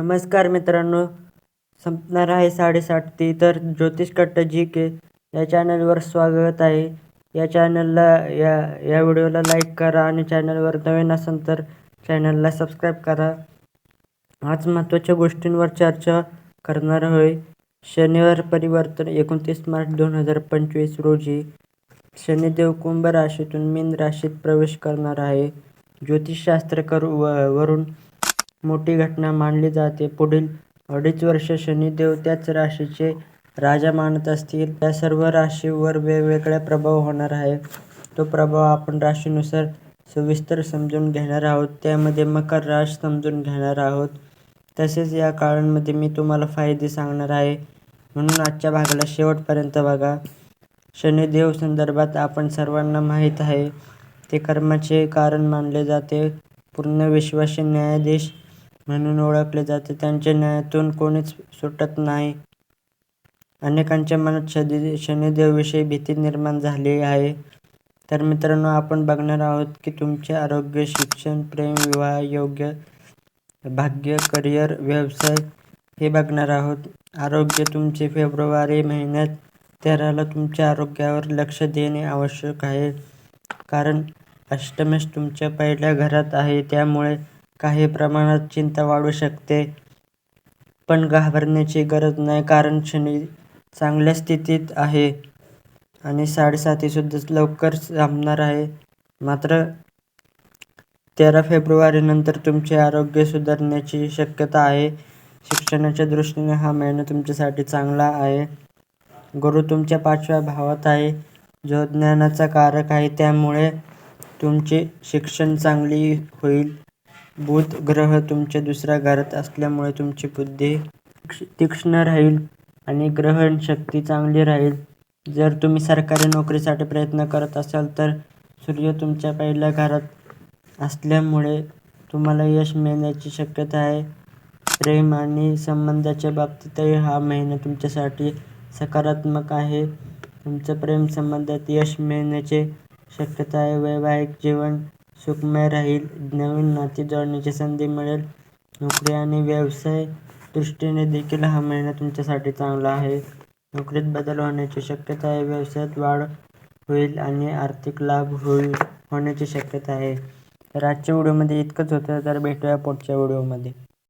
नमस्कार मित्रांनो संपणार आहे साडेसात ती. तर ज्योतिष कट्ट जी के या चॅनलवर स्वागत आहे. या चॅनलला या या व्हिडिओला लाईक करा आणि चॅनलवर नवीन असेल तर चॅनलला सबस्क्राईब करा. आज महत्त्वाच्या गोष्टींवर चर्चा करणार होय शनिवार परिवर्तन एकोणतीस मार्च दोन हजार पंचवीस रोजी शनिदेव कुंभ राशीतून मीन राशीत प्रवेश करणार आहे. ज्योतिषशास्त्रकर व वरून मोठी घटना मानली जाते. पुढील अडीच वर्ष शनिदेव त्याच राशीचे राजा मानत असतील. त्या सर्व राशीवर वेगवेगळा प्रभाव होणार आहे तो प्रभाव आपण राशीनुसार सविस्तर समजून घेणार आहोत. त्यामध्ये मकर राश समजून घेणार आहोत. तसेच या काळांमध्ये मी तुम्हाला फायदे सांगणार आहे. म्हणून आजच्या भागाला शेवटपर्यंत बघा. शनिदेव संदर्भात आपण सर्वांना माहीत आहे. ते कर्माचे कारण मानले जाते. पूर्ण विश्वासी न्यायाधीश म्हणून ओळखले जाते. त्यांच्या न्यायातून कोणीच सुटत नाही. अनेकांच्या मनात शनी शनिदेवविषयी भीती निर्माण झाली आहे. तर मित्रांनो आपण बघणार आहोत की तुमचे आरोग्य शिक्षण प्रेम विवाह योग्य भाग्य करिअर व्यवसाय हे बघणार आहोत. आरोग्य तुमचे फेब्रुवारी महिन्यात तेराला तुमच्या आरोग्यावर लक्ष देणे आवश्यक आहे. कारण अष्टमेश तुमच्या पहिल्या घरात आहे. त्यामुळे काही प्रमाणात चिंता वाढू शकते. पण घाबरण्याची गरज नाही कारण शनी चांगल्या स्थितीत आहे आणि साडेसातीसुद्धा लवकर थांबणार आहे. मात्र तेरा फेब्रुवारीनंतर तुमचे आरोग्य सुधारण्याची शक्यता आहे. शिक्षणाच्या दृष्टीने हा महिना तुमच्यासाठी चांगला आहे. गुरु तुमच्या पाचव्या भावात आहे. जो ज्ञानाचा कारक आहे त्यामुळे तुमचे शिक्षण चांगली होईल. बुध ग्रह तुमच्या दुसऱ्या घरात असल्यामुळे तुमची बुद्धी तीक्ष्ण राहील आणि ग्रहण शक्ती चांगली राहील. जर तुम्ही सरकारी नोकरीसाठी प्रयत्न करत असाल तर सूर्य तुमच्या पहिल्या घरात असल्यामुळे तुम्हाला यश मिळण्याची शक्यता आहे. प्रेम आणि संबंधाच्या बाबतीतही हा महिना तुमच्यासाठी सकारात्मक आहे. तुमचं प्रेम संबंधात यश मिळण्याचे शक्यता आहे. वैवाहिक जीवन सुखमय राहील. नवीन नाती जोडण्याची संधी मिळेल. नोकरी आणि व्यवसाय दृष्टीने देखील हा महिना तुमच्यासाठी चांगला आहे. नोकरीत बदल होण्याची शक्यता आहे. व्यवसायात वाढ होईल आणि आर्थिक लाभ होईल होण्याची शक्यता आहे. तर आजच्या व्हिडिओमध्ये इतकंच होतं. तर भेटूया पुढच्या व्हिडिओमध्ये.